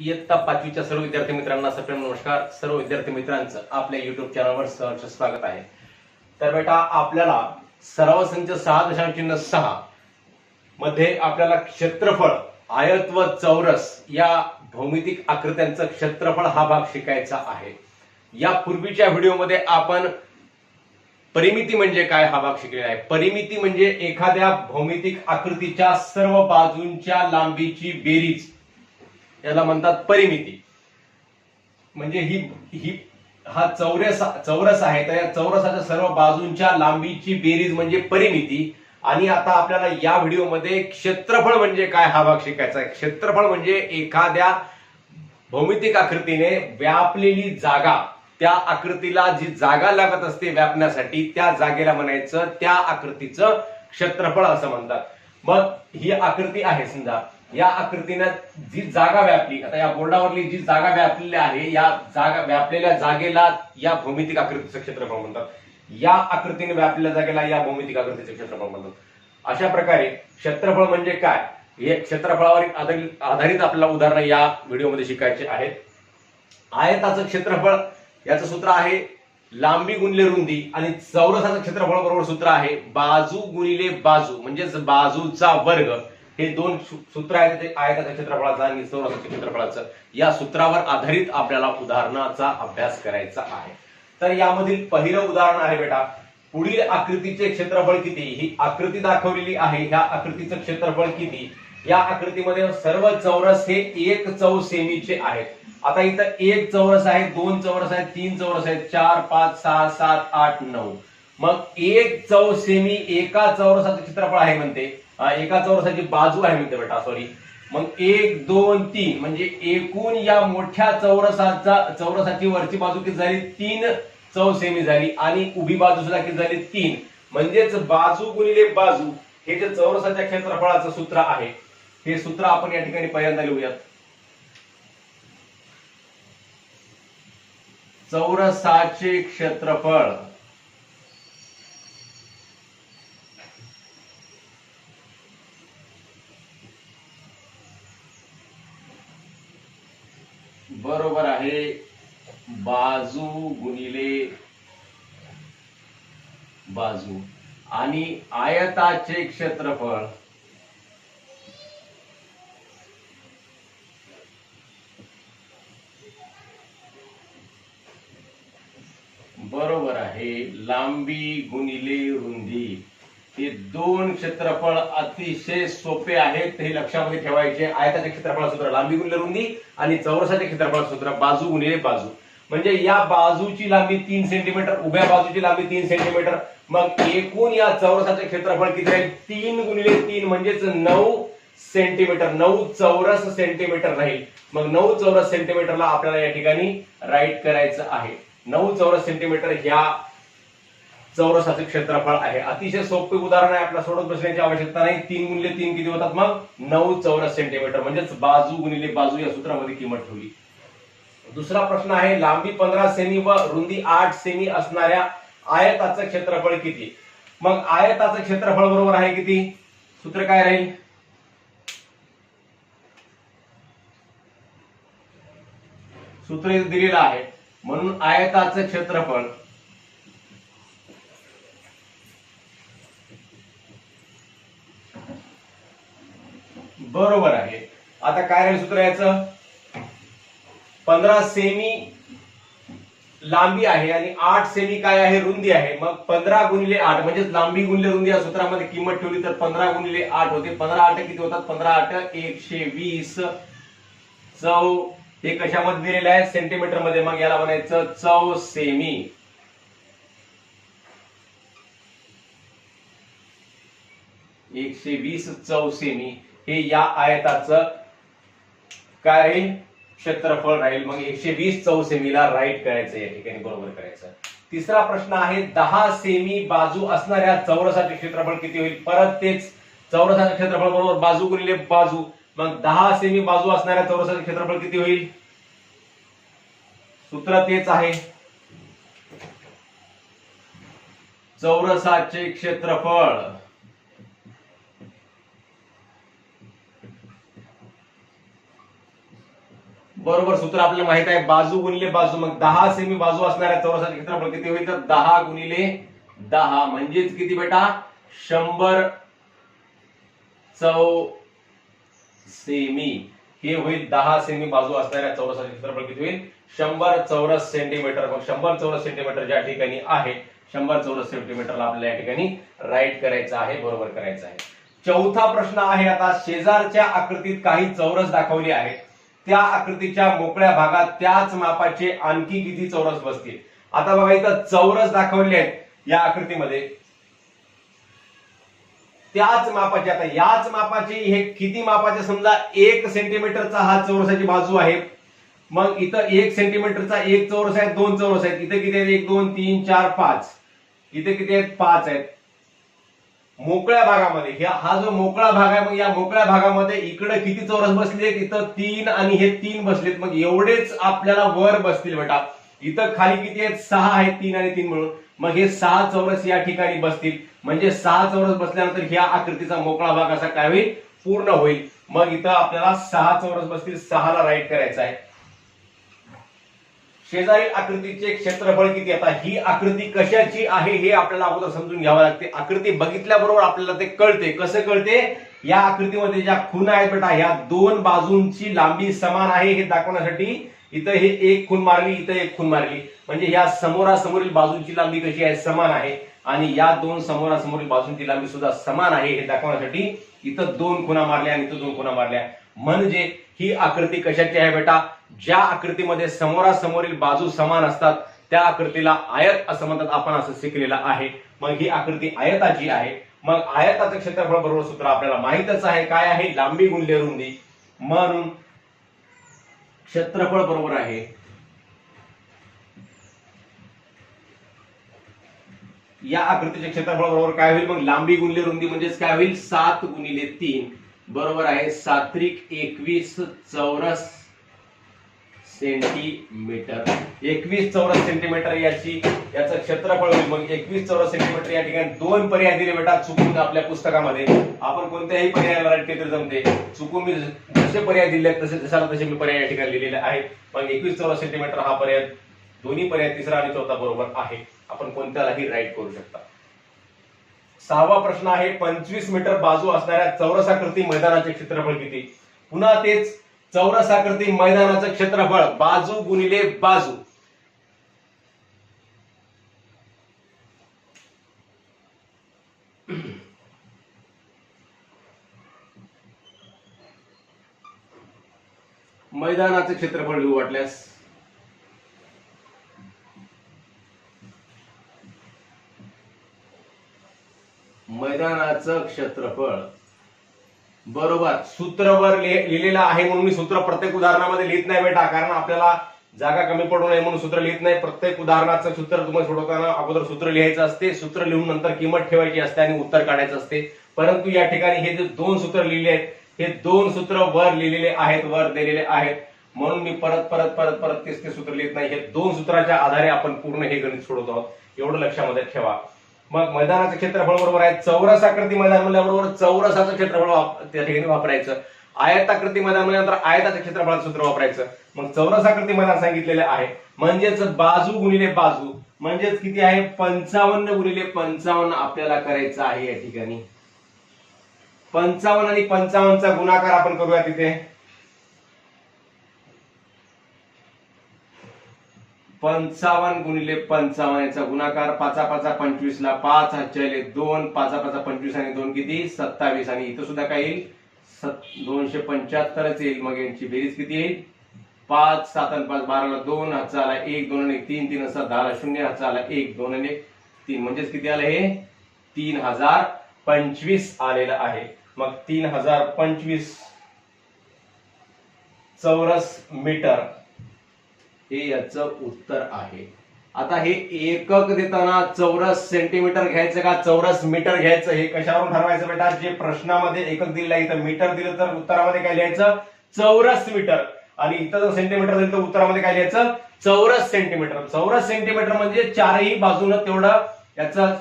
इयत्ता पाचवीच्या सर्व विद्यार्थी मित्रांना सप्रेम नमस्कार. सर्व विद्यार्थी मित्रांचं आपल्या युट्यूब चॅनलवर सहर्ष स्वागत आहे. तर बेटा आपल्याला सराव संच सहा दशांश चिन्ह सहा मध्ये आपल्याला क्षेत्रफळ आयत व चौरस या भौमितिक आकृत्यांचं क्षेत्रफळ हा भाग शिकायचा आहे. या पूर्वीच्या व्हिडिओमध्ये आपण परिमिती म्हणजे काय हा भाग शिकलेला आहे. परिमिती म्हणजे एखाद्या भौमितिक आकृतीच्या सर्व बाजूंच्या लांबीची बेरीज. याला म्हणतात परिमिती. म्हणजे ही ही हा चौरस चौरस आहे. तर या चौरसाच्या सर्व बाजूंच्या लांबीची बेरीज म्हणजे परिमिती. आणि आता आपल्याला या व्हिडिओमध्ये क्षेत्रफळ म्हणजे काय हा भाग शिकायचा आहे. क्षेत्रफळ म्हणजे एखाद्या भौमितिक आकृतीने व्यापलेली जागा. त्या आकृतीला जी जागा लागत असते व्यापण्यासाठी त्या जागेला म्हणायचं त्या आकृतीचं क्षेत्रफळ असं म्हणतात. मग ही आकृती आहे समजा. या आकृतीनं जी जागा व्यापली आता या बोर्डावरली जी जागा व्यापलेली आहे या जागा व्यापलेल्या जागेला या भौमितिक आकृतीचं क्षेत्रफळ म्हणतात. या आकृतीने व्यापलेल्या जागेला या भौमितिक आकृतीचं क्षेत्रफळ म्हणतात. अशा प्रकारे क्षेत्रफळ म्हणजे काय? हे क्षेत्रफळावर आधारित आधारित आपल्याला उदाहरणं या व्हिडिओमध्ये शिकायचे आहेत. आयताचं क्षेत्रफळ याचं सूत्र आहे लांबी गुणिले रुंदी आणि चौरसाचं क्षेत्रफळ बरोबर सूत्र आहे बाजू गुणिले बाजू म्हणजेच बाजूचा वर्ग. हे दोन सूत्र आहेत ते आयताच्या क्षेत्रफळाचं आणि चौरसाच्या क्षेत्रफळाचं. या सूत्रावर आधारित आपल्याला उदाहरणाचा अभ्यास करायचा आहे. तर यामधील पहिलं उदाहरण आहे बेटा पुढील आकृतीचे क्षेत्रफळ किती? ही आकृती दाखवलेली आहे ह्या आकृतीचं क्षेत्रफळ किती? या आकृतीमध्ये सर्व चौरस हे एक चौ सेमीचे आहेत. आता इथं एक चौरस आहे दोन चौरस आहेत तीन चौरस आहेत चार पाच सहा सात आठ नऊ. मग एक चौ सेमी एका चौरसाचं क्षेत्रफळ आहे म्हणते. एका चौरसाची बाजू आहे म्हणते बेटा सॉरी मग एक दोन तीन म्हणजे एकूण या मोठ्या चौरसाचा चौरसाची वरची बाजू किती झाली? तीन चौ सेमी झाली आणि उभी बाजू सुद्धा किती झाली? तीन. म्हणजेच बाजू गुणिले बाजू हे जे चौरसाच्या क्षेत्रफळाचं सूत्र आहे हे सूत्र आपण या ठिकाणी पहिल्यांदा लिहूयात. चौरसाचे क्षेत्रफळ बरोबर आहे. बाजू गुणिले बाजू. आणि आयताचे क्षेत्रफळ बरोबर आहे. लांबी गुणिले रुंदी. हे दोन क्षेत्रफळ अतिशय सोपे आहेत हे लक्षामध्ये ठेवायचे. आयताचे क्षेत्रफळ सूत्र लांबी गुणिले रुंदी आणि चौरसाचे क्षेत्रफळ सूत्र बाजू गुणिले बाजू. म्हणजे या बाजूची लांबी तीन सेंटीमीटर उभ्या बाजूची लांबी तीन सेंटीमीटर मग एकूण या चौरसाचे क्षेत्रफळ किती राहील? तीन गुणिले तीन म्हणजेच नऊ सेंटीमीटर नऊ चौरस सेंटीमीटर राहील. मग नऊ चौरस सेंटीमीटरला आपल्याला या ठिकाणी राईट करायचं आहे. नऊ चौरस सेंटीमीटर ह्या चौरसाचं क्षेत्रफळ आहे. अतिशय सोपे उदाहरण आहे आपल्याला सोडत बसण्याची आवश्यकता नाही. तीन गुणिले तीन किती होतात मग? नऊ चौरस सेंटीमीटर म्हणजेच बाजू गुणिले बाजू या सूत्रामध्ये किंमत ठेवली. दुसरा प्रश्न आहे लांबी पंधरा सेमी व रुंदी आठ सेमी असणाऱ्या आयताचं क्षेत्रफळ किती? मग आयताचं क्षेत्रफळ बरोबर आहे किती? सूत्र काय राहील? सूत्र दिलेलं आहे. म्हणून आयताचं क्षेत्रफळ बरोबर आहे. आता काय राहील सूत्र याचं? पंधरा सेमी लांबी आहे आणि आठ सेमी काय आहे? रुंदी आहे. मग पंधरा गुणिले आठ म्हणजेच लांबी गुणिले रुंदी या सूत्रामध्ये किंमत ठेवली तर पंधरा गुणिले आठ होते. पंधरा आठ किती होतात? पंधरा आठ एकशे वीस. चौ हे कशामध्ये दिलेलं आहे? सेंटीमीटरमध्ये मग याला म्हणायचं चौ सेमी एकशे वीस चौ सेमी हे या आयताचं काय क्षेत्रफळ राहील. मग एकशे वीस चौसेमीला राईट करायचं या ठिकाणी बरोबर करायचं. तिसरा प्रश्न आहे दहा सेमी बाजू असणाऱ्या चौरसाचे क्षेत्रफळ किती होईल? परत तेच चौरसाचे क्षेत्रफळ बरोबर बाजू गुणिले बाजू. मग दहा सेमी बाजू असणाऱ्या चौरसाचे क्षेत्रफळ किती होईल? सूत्र तेच आहे. चौरसाचे क्षेत्रफळ. बरोबर सूत्र आपल्याला माहीत आहे बाजू गुणिले बाजू मग दहा सेमी बाजू असणाऱ्या चौरसाचे क्षेत्रफळ किती होईल तर दहा गुणिले दहा. म्हणजेच किती बेटा? शंभर चौ सेमी हे होईल दहा सेमी बाजू असणाऱ्या चौरसाचे क्षेत्रफळ किती होईल शंभर चौरस सेंटीमीटर मग शंभर चौरस सेंटीमीटर ज्या ठिकाणी आहे शंभर चौरस सेंटीमीटरला आपल्याला या ठिकाणी राईट करायचं आहे बरोबर करायचं आहे. चौथा प्रश्न आहे आता शेजारच्या आकृतीत काही चौरस दाखवले आहेत. त्या आकृतीच्या मोकळ्या भागात त्याच मापाचे आणखी किती चौरस बसतील? आता बघा इथं चौरस दाखवले आहेत या आकृतीमध्ये. त्याच मापाचे आता याच मापाचे हे किती मापाचे समजा एक सेंटीमीटरचा हा चौरसाची बाजू आहे. मग इथं एक सेंटीमीटरचा एक चौरस आहे दोन चौरस आहेत. इथे किती आहेत? एक दोन तीन चार पाच. इथे किती आहेत? पाच आहेत. मोकळ्या भागामध्ये. हा जो मोकळा भाग आहे मग या मोकळ्या भागामध्ये इकडे किती चौरस बसले इथं तीन आणि हे तीन बसलेत. मग एवढेच आपल्याला वर बसतील बेटा. इथं खाली किती आहेत? सहा आहेत तीन आणि तीन मिळून मग हे सहा चौरस या ठिकाणी बसतील. म्हणजे सहा चौरस बसल्यानंतर ह्या आकृतीचा मोकळा भाग असा काय होईल? पूर्ण होईल. मग इथं आपल्याला सहा चौरस बसतील. सहाला राईट करायचं आहे. शेजारी आकृतीचे क्षेत्रफळ किती आता? ही आकृती कशाची आहे हे आपल्याला अगोदर समजून घ्यावं लागते. आकृती बघितल्याबरोबर आपल्याला ते कळते. कसं कळते? या आकृतीमध्ये ज्या खुणा आहेत बेटा ह्या दोन बाजूंची लांबी समान आहे हे दाखवण्यासाठी इथं हे एक खून मारली इथं एक खून मारली. म्हणजे या समोरासमोरील बाजूंची लांबी कशी आहे? समान आहे. आणि या दोन समोरासमोरील बाजूंची लांबी सुद्धा समान आहे हे दाखवण्यासाठी इथं दोन खुणा मारल्या आणि इथं दोन खुणा मारल्या. म्हणजे ही आकृती कशाची आहे बेटा? ज्या आकृतीमध्ये समोरासमोरील बाजू समान असतात त्या आकृतीला आयत असं म्हणतात आपण असं शिकलेलं आहे. मग ही आकृती आयताची आहे. मग आयताचं क्षेत्रफळ बरोबर सूत्र आपल्याला माहितच आहे. काय आहे? लांबी गुणले रुंदी. म्हणून क्षेत्रफळ बरोबर आहे. या आकृतीचे क्षेत्रफळ बरोबर काय होईल? मग लांबी गुणले रुंदी म्हणजेच काय होईल? सात गुणिले तीन. बरोबर आहे सात्रिक एकवीस चौरस सेंटीमीटर. एकवीस चौरस सेंटीमीटर याची याचं क्षेत्रफळ होईल. मग एकवीस चौरस सेंटीमीटर या ठिकाणी दोन पर्याय दिले बेटा चुकून आपल्या पुस्तकामध्ये. आपण कोणत्याही पर्यायाला राईट तरी जमते. चुकून मी जसे पर्याय दिले तसे जशाला तसे मी पर्याय या ठिकाणी लिहिलेले आहेत. मग एकवीस चौरस सेंटीमीटर हा पर्याय दोन्ही पर्याय तिसरा आणि चौथा बरोबर आहे. आपण कोणत्यालाही राईट करू शकता. सहावा प्रश्न आहे पंचवीस मीटर बाजू असणाऱ्या चौरसाकृती मैदानाचे क्षेत्रफळ किती? पुन्हा तेच चौरसाकृती मैदानाचं क्षेत्रफळ बाजू गुणिले बाजू. मैदानाचं क्षेत्रफळ लिहू वाटल्यास. मैदानाचं क्षेत्रफळ बरोबर. सूत्रवर लिहिलेलं आहे म्हणून मी सूत्र प्रत्येक उदाहरणामध्ये लिहित नाही बेटा कारण आपल्याला जागा कमी पडू नये म्हणून सूत्र लिहित नाही. प्रत्येक उदाहरणाचं सूत्र तुम्हाला सोडवताना अगोदर सूत्र लिहायचं असते. सूत्र लिहून नंतर किंमत ठेवायची असते आणि उत्तर काढायचं असते. परंतु या ठिकाणी हे जे दोन सूत्र लिहिले आहेत हे दोन सूत्र वर लिहिलेले आहेत वर दिलेले आहेत. म्हणून मी परत परत परत परत तेच ते सूत्र लिहित नाही. हे दोन सूत्राच्या आधारे आपण पूर्ण हे गणित सोडवतो आहोत. एवढं लक्षामध्ये ठेवा. मग मैदानाचं क्षेत्रफळ बरोबर आहे. चौरस आकृती मैदान म्हणल्याबरोबर चौरसाचं क्षेत्रफळ त्या ठिकाणी वापरायचं. आयताकृती मैदान म्हणल्यानंतर आयताचं क्षेत्रफळाचं सूत्र वापरायचं. मग चौरस आकृती मैदान सांगितलेलं आहे. म्हणजेच बाजू गुणिले बाजू. म्हणजेच किती आहे? पंचावन्न गुणिले पंचावन्न आपल्याला करायचं आहे या ठिकाणी. पंचावन्न आणि पंचावन्नचा गुणाकार आपण करूया तिथे. पंचावन्न गुणिले पंचावन्न याचा गुणाकार पाचा पाचा पंचवीस ला पाच हजारले दोन पाचा पाचा पंचवीस आणि दोन किती? सत्तावीस. आणि इथं सुद्धा काय येईल? सत- दोनशे पंच्याहत्तरच येईल. मग यांची बेरीज किती येईल? पाच सात आणि पाच बाराला दोन हातचा आला एक दोन आणि एक, तीन तीन असं दहाला शून्य हातचा आला एक दोन आणि एक, तीन. म्हणजेच किती आलं हे? तीन हजार पंचवीस आलेलं आहे. मग तीन हजार पंचवीस चौरस मीटर हे याचं उत्तर आहे. आता हे एकक देताना चौरस सेंटीमीटर घ्यायचं का? चौरस मीटर घ्यायचं? हे कशावरून ठरवायचं बेटा? जे प्रश्नामध्ये एकक दिलेलं आहे इथं मीटर दिलं तर उत्तरामध्ये काय लिहायचं? चौरस मीटर. आणि इथं जर सेंटीमीटर दिलं तर उत्तरामध्ये काय लिहायचं? चौरस सेंटीमीटर चौरस सेंटीमीटर म्हणजे चारही बाजूनं तेवढं याचं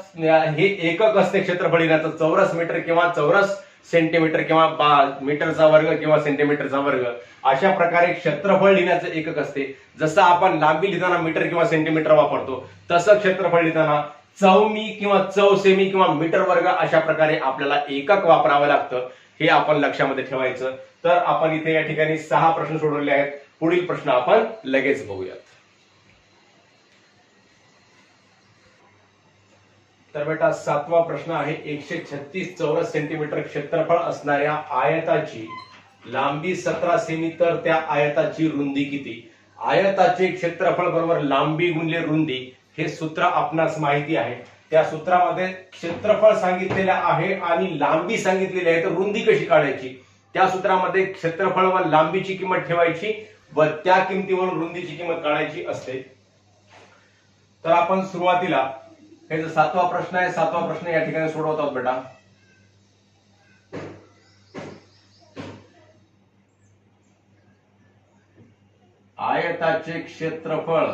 हे एकक असते क्षेत्रफळ येण्याचं चौरस मीटर किंवा चौरस सेंटीमीटर किंवा मीटरचा वर्ग किंवा सेंटीमीटरचा वर्ग अशा प्रकारे क्षेत्रफळ लिहिण्याचं एकक असते. जसं आपण लांबी लिहिताना मीटर किंवा सेंटीमीटर वापरतो तसं क्षेत्रफळ लिहिताना चौमी किंवा चौ सेमी किंवा मीटर वर्ग अशा प्रकारे आपल्याला एकक वापरावं लागतं हे आपण लक्षामध्ये ठेवायचं. तर आपण इथे या ठिकाणी सहा प्रश्न सोडवले आहेत. पुढील प्रश्न आपण लगेच बघूयात. तर बेटा सातवा प्रश्न आहे एकशे छत्तीस चौरस सेंटीमीटर क्षेत्रफळ असणाऱ्या आयताची लांबी सतरा सेमी तर त्या आयताची रुंदी किती? आयताचे क्षेत्रफळ बरोबर लांबी गुणले रुंदी हे सूत्र आपणास माहिती आहे. त्या सूत्रामध्ये क्षेत्रफळ सांगितलेलं आहे आणि लांबी सांगितलेली आहे तर रुंदी कशी काढायची? त्या सूत्रामध्ये क्षेत्रफळ व लांबीची किंमत ठेवायची व त्या किमतीवरून रुंदीची किंमत काढायची असते. तर आपण सुरुवातीला हे जो सातवा प्रश्न आहे सातवा प्रश्न या ठिकाणी सोडवत आहोत बेटा. आयताचे क्षेत्रफळ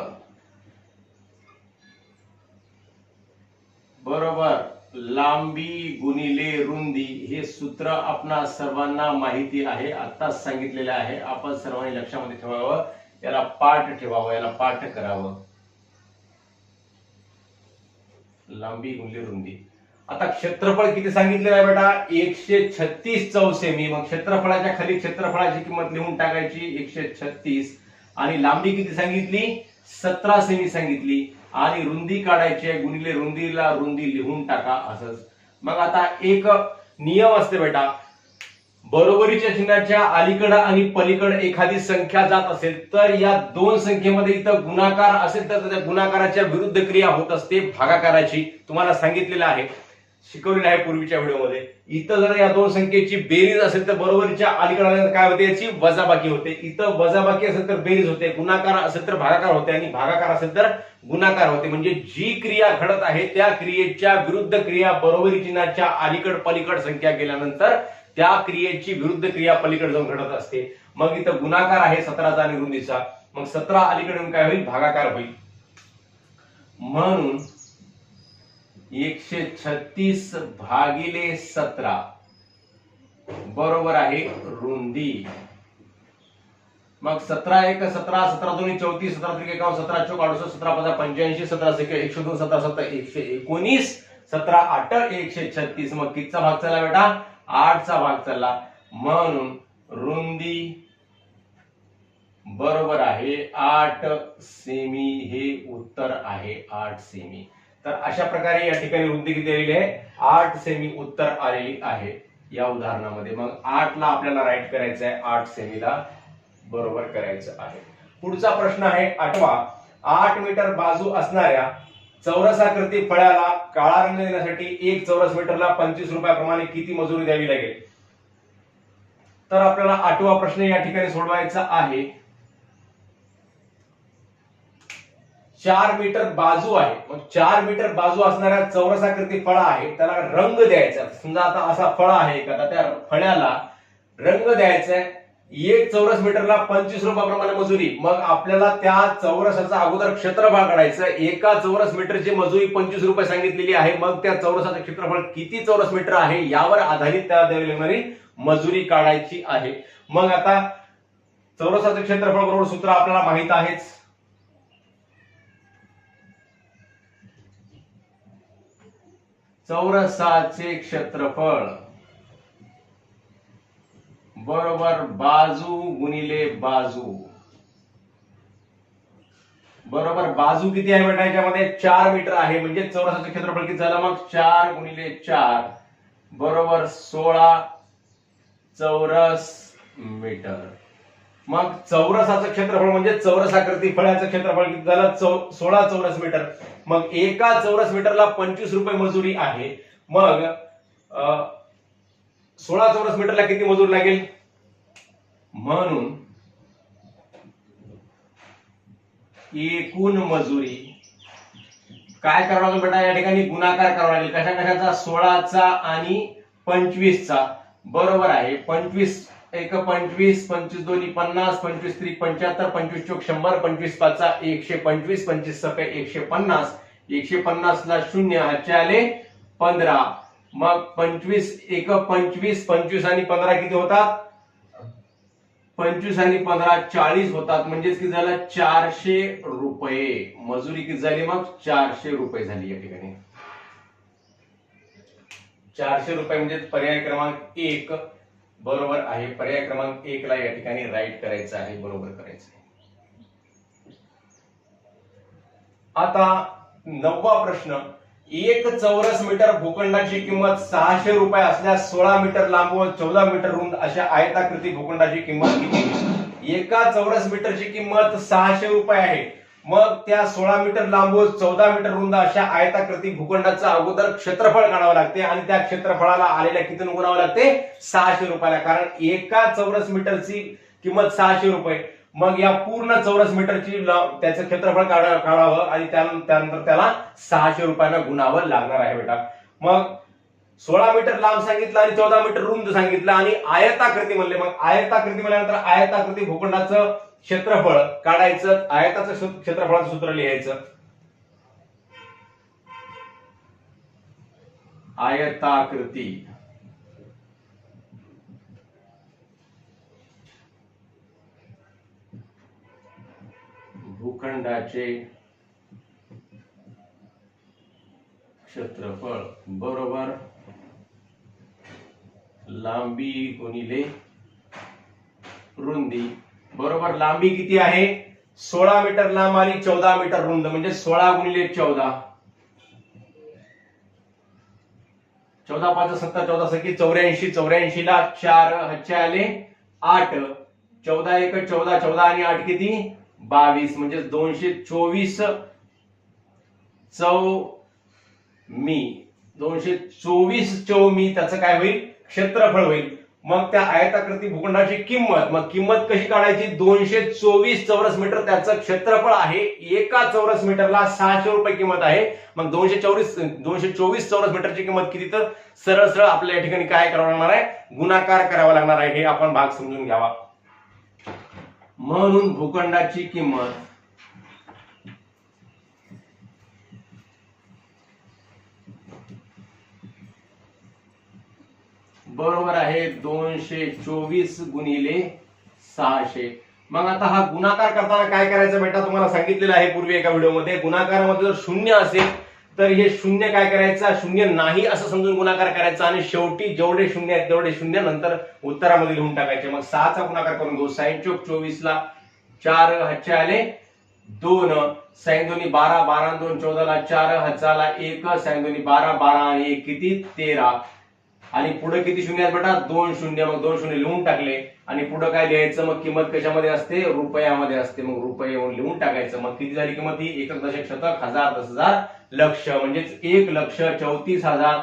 बरोबर लांबी गुणिले रुंदी हे सूत्र आपणा सर्वांना माहिती आहे आताच सांगितलेले आहे. आपण सर्वांनी लक्षामध्ये ठेवावं याला पाठ ठेवावं याला पाठ करावं. लांबी गुणिले रुंदी. आता क्षेत्रफळ किती सांगितलेलं आहे बेटा? एकशे छत्तीस चौसेमी मग क्षेत्रफळाच्या खाली क्षेत्रफळाची किंमत लिहून टाकायची. एकशे छत्तीस. आणि लांबी किती सांगितली? सतरा सेमी सांगितली. आणि रुंदी काढायची आहे. गुणिले रुंदीला रुंदी लिहून टाका असंच. मग आता एक नियम असते बेटा. बरोबरीच्या चिन्हाच्या अलीकडं आणि पलीकडं एखादी संख्या जात असेल तर या दोन संख्येमध्ये इथं गुणाकार असेल तर त्या गुणाकाराच्या विरुद्ध क्रिया होत असते भागाकाराची. तुम्हाला सांगितलेलं आहे. शिकवलेलं आहे पूर्वीच्या व्हिडिओमध्ये. इथं जर या दोन संख्येची बेरीज असेल तर बरोबरीच्या अलीकडे काय होते? याची वजाबाकी होते. इथं वजाबाकी असेल तर बेरीज होते. गुणाकार असेल तर भागाकार होते. आणि भागाकार असेल तर गुणाकार होते. म्हणजे जी क्रिया घडत आहे त्या क्रियेच्या विरुद्ध क्रिया बरोबरी चिन्हाच्या अलीकड पलीकड संख्या गेल्यानंतर त्या क्रियेची विरुद्ध क्रिया पलीकडे जाऊन घडत असते. मग इथं गुणाकार आहे सतराचा आणि रुंदीचा. मग सतरा अलीकडे काय होईल? भागाकार होईल. म्हणून एकशे छत्तीस भागिले सतरा बरोबर आहे रुंदी. मग सतरा एक सतरा सतरा दोन्ही चौतीस सतरा त्रिक एकावन्न सतरा चौक अडुसष्ट सतरा पाच पंच्याऐंशी सतरा सेके एकशे दोन सतरा सतरा एकशे एकोणीस सतरा आठ एकशे छत्तीस. मग कितचा भाग चला बेटा? आठचा भाग चालला. म्हणून रुंदी बरोबर आहे आठ सेमी हे उत्तर आहे आठ सेमी. तर अशा प्रकारे या ठिकाणी रुंदी किती आलेली आहे? आठ सेमी उत्तर आलेली आहे या उदाहरणामध्ये. मग आठ ला आपल्याला राईट करायचं आहे आठ सेमीला बरोबर करायचं आहे. पुढचा प्रश्न आहे आठवा. आठ मीटर बाजू असणाऱ्या चौरसाकृती फळ्याला काळा रंग देण्यासाठी एक चौरस मीटरला पंचवीस रुपयाप्रमाणे किती मजुरी द्यावी लागेल? तर आपल्याला आठवा प्रश्न या ठिकाणी सोडवायचा आहे. चार मीटर बाजू आहे. मग चार मीटर बाजू असणाऱ्या चौरसाकृती फळा आहे त्याला रंग द्यायचा समजा आता असा फळ आहे एखादा त्या फळ्याला रंग द्यायचा आहे. एक चौरस मीटरला पंचवीस रुपयाप्रमाणे मजुरी. मग आपल्याला त्या चौरसाचा अगोदर क्षेत्रफळ काढायचं. एका चौरस मीटरची मजुरी पंचवीस रुपये सांगितलेली आहे. मग त्या चौरसाचं क्षेत्रफळ किती चौरस मीटर आहे यावर आधारित त्या द्यावी लागणारी मजुरी काढायची आहे. मग आता चौरसाचं क्षेत्रफळ बरोबर सूत्र आपल्याला माहीत आहेच. चौरसाचे क्षेत्रफळ. बरोबर बाजू गुणिले बाजू. बरोबर बाजू किती आहे बेटा याच्यामध्ये? चार मीटर आहे. म्हणजे चौरसाचं क्षेत्रफळ किती झालं मग? चार गुणिले चार. बरोबर सोळा चौरस मीटर. मग चौरसाचं क्षेत्रफळ म्हणजे चौरसाकृती फळ्याचं क्षेत्रफळ किती झालं? चौ सोळा चौरस मीटर. मग एका चौरस मीटरला पंचवीस रुपये मजुरी आहे. मग अं, सोळा चौरस मीटरला किती मजूर लागेल? म्हणून एकूण मजुरी काय करावं लागेल बेटा? या ठिकाणी गुणाकार करावा लागेल. कशा कशाचा? सोळाचा आणि पंचवीसचा. बरोबर आहे. पंचवीस एक पंचवीस पंचवीस दोन्ही पन्नास पंचवीस त्री पंच्याहत्तर पंचवीस चोक शंभर पंचवीस पाचचा एकशे पंचवीस पंचवीस सफे एकशे पन्नास. एकशे पन्नास ला शून्य हातचे आले पंधरा. मग पंचवीस एक पंचवीस पंचवीस आणि पंधरा किती होतात? पंचवीस आणि पंधरा चाळीस होतात. म्हणजेच किती झालं? चारशे रुपये. मजुरी किती झाली मग? चारशे रुपये झाली या ठिकाणी. चारशे रुपये म्हणजे पर्याय क्रमांक एक बरोबर आहे. पर्याय क्रमांक एक ला या ठिकाणी राईट करायचं आहे. बरोबर करायचं आहे. आता नववा प्रश्न. एक चौरस मीटर भूखंडाची किंमत सहाशे रुपये असल्यास सोळा मीटर लांब व चौदा मीटर रुंद अशा आयताकृती भूखंडाची किंमत किती? एका चौरस मीटरची किंमत सहाशे रुपये आहे. मग त्या सोळा मीटर लांब व चौदा मीटर रुंद अशा आयताकृती भूखंडाचं अगोदर क्षेत्रफळ काढावं लागते आणि त्या क्षेत्रफळाला आलेल्या किती गुणावं लागते? सहाशे रुपयाला. कारण एका चौरस मीटरची किंमत सहाशे रुपये. मग या पूर्ण चौरस मीटरची त्याचं क्षेत्रफळ काढा- काढावं आणि त्यानंतर त्याला सहाशे रुपयांना गुणावं लागणार आहे बेटा. मग सोळा मीटर लांब सांगितलं आणि चौदा मीटर रुंद सांगितलं आणि आयताकृती म्हणले. मग आयताकृती म्हणल्यानंतर आयताकृती भूखंडाचं क्षेत्रफळ काढायचं आयताचं क्षेत्रफळाचं सूत्र लिहायचं. आयताकृती. भूखंडाचे क्षेत्रफळ बरोबर लांबी गुणिले रुंदी. बरोबर लांबी किती आहे? सोळा मीटर लांब आणि चौदा मीटर रुंद. म्हणजे सोळा गुणिले चौदा. चौदा पाच सत्तर चौदा सखी चौऱ्याऐंशी. चौऱ्याऐंशी ला चार हच्चे आले आठ. चौदा एक चौदा चौदा आणि आठ किती? बावीस म्हणजे दोनशे चोवीस चौ मी. दोनशे चोवीस चौमी त्याचं काय होईल? क्षेत्रफळ होईल. मग त्या आयताकृती भूखंडाची किंमत मग किंमत कशी काढायची? दोनशे चोवीस चौरस मीटर त्याचं क्षेत्रफळ आहे. एका चौरस मीटरला सहाशे रुपये किंमत आहे. मग दोनशे चौवीस दोनशे चोवीस चौरस मीटरची किंमत किती? तर सरळ सरळ आपल्या या ठिकाणी काय करावं लागणार आहे? गुणाकार करावा लागणार आहे. हे आपण भाग समजून घ्यावा. म्हणून भूखंडाची किंमत बरोबर आहे दोनशे चोवीस गुणिले सहाशे. मग आता हा गुणाकार करताना काय करायचं बेटा? तुम्हाला सांगितलेलं आहे पूर्वी एका व्हिडिओमध्ये. गुणाकारामध्ये जर शून्य असेल तर हे शून्य काय करायचं? शून्य नाही असं समजून गुणाकार करायचा आणि शेवटी जेवढे शून्य आहेत तेवढे शून्य नंतर उत्तरामध्ये लिहून टाकायचे. मग सहाचा गुणाकार करून घेऊ. साईन चोक चोवीस ला चार हच्चे आले दोन. साईन दोन्ही बारा बारा दोन चौदाला चार हजाला एक. साईन दोन्ही बारा बारा आणि एक किती? तेरा. आणि पुढे किती शून्य आहेत बेटा? दोन शून्य. मग दोन शून्य लिहून टाकले. आणि पुढं काय लिहायचं? मग किंमत कशामध्ये असते? रुपयामध्ये असते. मग रुपये येऊन लिहून टाकायचं. मग किती झाली किंमत ही? एकक दशक शतक हजार दस हजार लक्ष. म्हणजेच एक लक्ष चौतीस हजार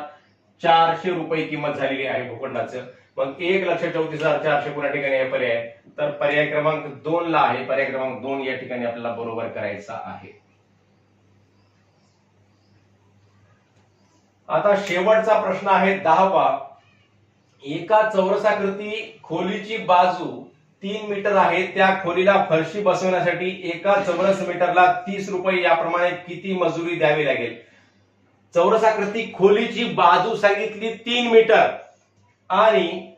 चारशे रुपये किंमत झालेली आहे भूखंडाचं. मग एक लक्ष चौतीस हजार चारशे पुन्हा ठिकाणी हे पर्याय. तर पर्याय क्रमांक दोन ला आहे. पर्याय क्रमांक दोन या ठिकाणी आपल्याला बरोबर करायचा आहे. आता शेवटचा प्रश्न आहे दहावा. एका चौरसाकृती खोलीची बाजू तीन मीटर आहे. त्या खोलीला फरशी बसवण्यासाठी एका चौरस मीटरला तीस रुपये याप्रमाणे किती मजुरी द्यावी लागेल? चौरसाकृती खोलीची बाजू सांगितली तीन मीटर. आणि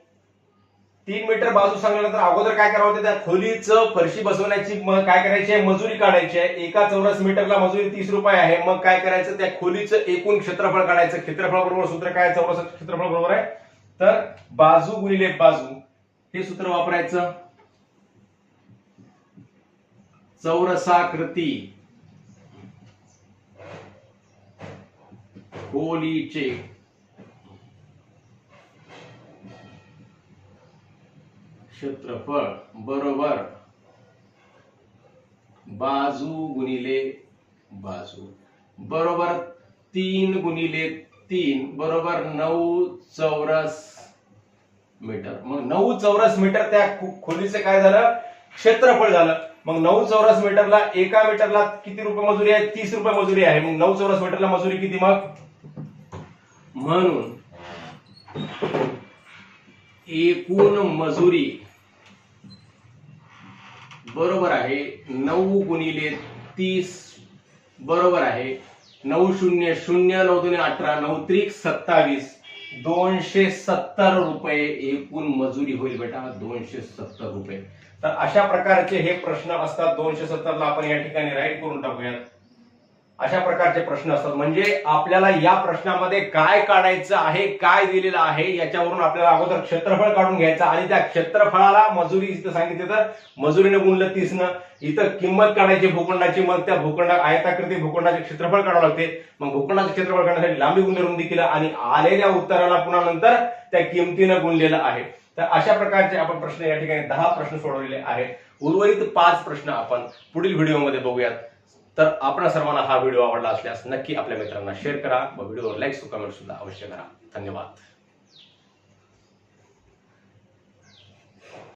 तीन मीटर बाजू सांगल्यानंतर अगोदर काय करावं होतं? त्या खोलीचं फरशी बसवण्याची मग काय करायची आहे? मजुरी काढायची आहे. एका चौरस मीटरला मजुरी तीस रुपये आहे. मग काय करायचं? त्या खोलीचं एकूण क्षेत्रफळ काढायचं. क्षेत्रफळ बरोबर सूत्र काय चौरस क्षेत्रफळ बरोबर आहे. तर बाजू गुणिले बाजू हे सूत्र वापरायचं? चौरसाकृती. खोलीचे क्षेत्रफळ बरोबर. बाजू गुणिले बाजू. बरोबर तीन गुणिले तीन बरोबर नऊ चौरस मीटर. मग नऊ चौरस मीटर त्या खोलीचं काय झालं? क्षेत्रफळ झालं. मग नऊ चौरस मीटरला एका मीटरला किती रुपये मजुरी आहे? तीस रुपये मजुरी आहे. मग नऊ चौरस मीटरला मजुरी किती मग? म्हणून एकूण मजुरी बरोबर आहे नऊ गुणिले तीस बरोबर आहे नऊ शून्य शून्य नऊ दोन अठरा नऊ त्रिक सत्तावीस. दोनशे सत्तर रुपये एकूण मजुरी होईल बेटा दोनशे सत्तर रुपये. तर अशा प्रकारचे हे प्रश्न असतात. दोनशे सत्तरला आपण या ठिकाणी राईट करून टाकूयात. अशा प्रकारचे प्रश्न असतात. म्हणजे आपल्याला या प्रश्नामध्ये काय काढायचं आहे काय दिलेलं आहे याच्यावरून आपल्याला अगोदर क्षेत्रफळ काढून घ्यायचं आणि त्या क्षेत्रफळाला मजुरी इथं सांगितली तर मजुरीने गुणलं तीसनं. इथं किंमत काढायची भूखंडाची मग त्या भूखंड आयताकृती भूखंडाचे क्षेत्रफळ काढावं लागते. मग भूखंडाचे क्षेत्रफळ काढण्यासाठी लांबी गुणले रुंदी केलं आणि आलेल्या उत्तराला पुन्हा नंतर त्या किमतीनं गुणलेलं आहे. तर अशा प्रकारचे आपण प्रश्न या ठिकाणी दहा प्रश्न सोडवलेले आहेत. उर्वरित पाच प्रश्न आपण पुढील व्हिडिओमध्ये बघूयात. तर आपल्या सर्वांना हा व्हिडिओ आवडला असल्यास नक्की आपल्या मित्रांना शेअर करा व व्हिडिओवर लाईक कमेंट सुद्धा अवश्य करा. धन्यवाद.